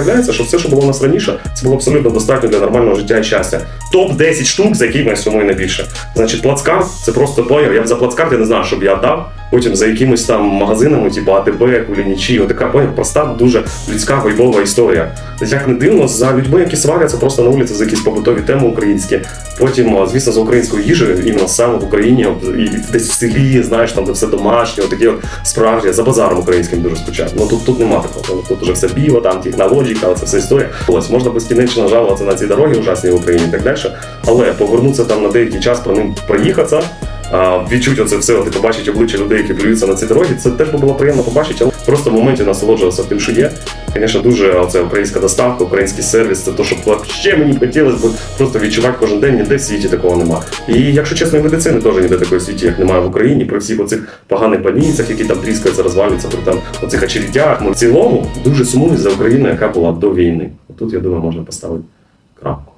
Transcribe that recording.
Виявляється, що все, що було у нас раніше, це було абсолютно достатньо для нормального життя і щастя. Топ 10 штук, за які сьому і найбільше. Значить, плацкарт це просто плеєр. Я б за плацкарт я не знаю, щоб я дав. Потім за якимись там магазинами, типу АТБ, Кулінічі, отака проста, дуже людська вайбова історія. Як не дивно, за людьми, які сваряться просто на вулиці за якісь побутові теми українські. Потім, звісно, за українською їжею, іменно саме в Україні, і десь в селі, знаєш, там де все домашнє, такі от справжні, за базаром українським дуже скучаю. Ну тут, тут нема такого. Тут уже все біо, там технологіка, це вся історія. Ось можна безкінечно жалуватися на ці дороги ужасні в Україні і так далі. Але повернутися там на деякий час про ним проїхатися. Відчути оце все, от, і побачити обличчя людей, які плюються на ці дороги, це теж би було приємно побачити, але просто в моменті насолоджуватися тим, що є. Звісно, дуже оце українська доставка, український сервіс, це те, що ще мені хотілося б просто відчувати кожен день, ніде в світі такого нема. І якщо чесно, і медицини теж ніде такої світі, як немає в Україні, при всіх оцих поганих больницях, які там тріскаються, розвалюються, при там оцих очередях. Ми в цілому дуже сумую за Україну, яка була до війни. Тут, я думаю, можна поставити крапку.